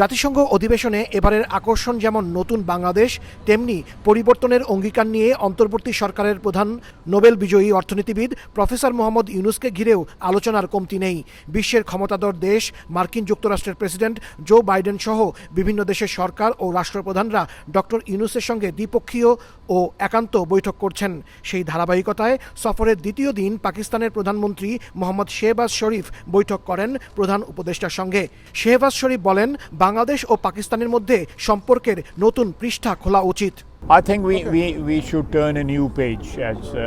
জাতিসংঘ অধিবেশনে এবারের আকর্ষণ যেমন নতুন বাংলাদেশ, তেমনি পরিবর্তনের অঙ্গীকার নিয়ে অন্তর্বর্তী সরকারের প্রধান নোবেল বিজয়ী অর্থনীতিবিদ প্রফেসর মোহাম্মদ ইউনুসকে ঘিরেও আলোচনার কমতি নেই। বিশ্বের ক্ষমতাধর দেশ, মার্কিন যুক্তরাষ্ট্রের প্রেসিডেন্ট জো বাইডেন সহ বিভিন্ন দেশের সরকার ও রাষ্ট্রপ্রধানরা ডক্টর ইউনুসের সঙ্গে দ্বিপক্ষীয় ও একান্ত বৈঠক করছেন। সেই ধারাবাহিকতায় সফরের দ্বিতীয় দিন পাকিস্তানের প্রধানমন্ত্রী মোহাম্মদ শেহবাজ শরীফ বৈঠক করেন প্রধান উপদেষ্টার সঙ্গে। শেহবাজ শরীফ বলেন বাংলাদেশ ও পাকিস্তানের মধ্যে সম্পর্কের নতুন পৃষ্ঠা খোলা উচিত I think we, we, we should turn a new page, as uh,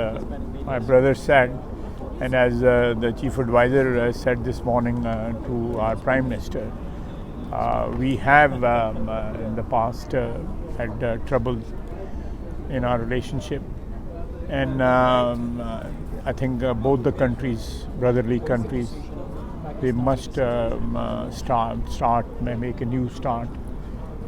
my brother said, and as uh, the chief advisor uh, said this morning uh, to our prime minister. Uh, we have um, uh, in the past uh, had uh, trouble in our relationship, and um, uh, I think uh, both the countries, brotherly countries, they must um, uh, start, start, make a new start,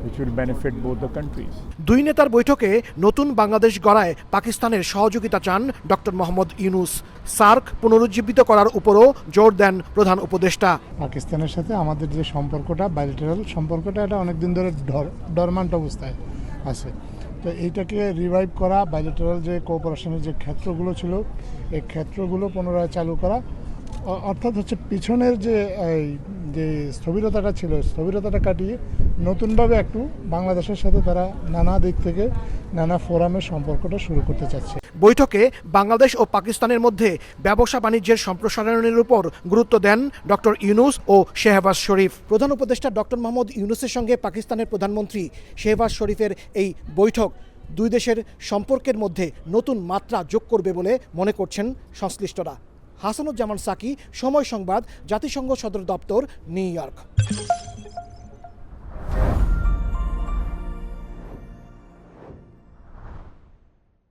which will benefit both the countries. দুই নেতার বৈঠকে নতুন বাংলাদেশ গড়ায় পাকিস্তানের সহযোগিতা চান doctor Mohammad Yunus. SAARC পুনরুজ্জীবিত করার উপরও জোর দেন প্রধান উপদেষ্টা। পাকিস্তানের সাথে আমাদের যে সম্পর্কটা বাইলেটারাল সম্পর্কটা এটা অনেক দিন ধরে ডরমান্ট অবস্থায় আছে। তো এইটাকে রিভাইভ করা বাইলেটারাল যে কোঅপারেশনের যে ক্ষেত্রগুলো ছিল এই ক্ষেত্রগুলো পুনরায় চালু করা অর্থাৎ হচ্ছে পিছনের যে যে স্থবিরতাটা ছিল, স্থবিরতাটা কাটিয়ে নতুনভাবে একটু বাংলাদেশের সাথে তারা নানা দিক থেকে নানা ফোরামের সম্পর্কটা শুরু করতে চাচ্ছে। বৈঠকে বাংলাদেশ ও পাকিস্তানের মধ্যে ব্যবসা বাণিজ্যের সম্প্রসারণের উপর গুরুত্ব দেন ডক্টর ইউনুস ও শেহবাজ শরীফ। প্রধান উপদেষ্টা ডক্টর মোহাম্মদ ইউনুসের সঙ্গে পাকিস্তানের প্রধানমন্ত্রী শেহবাজ শরীফের এই বৈঠক দুই দেশের সম্পর্কের মধ্যে নতুন মাত্রা যোগ করবে বলে মনে করছেন সংশ্লিষ্টরা। হাসানুজ্জামান সাকি সময় সংবাদ জাতিসংঘ সদর দপ্তর নিউ ইয়র্ক।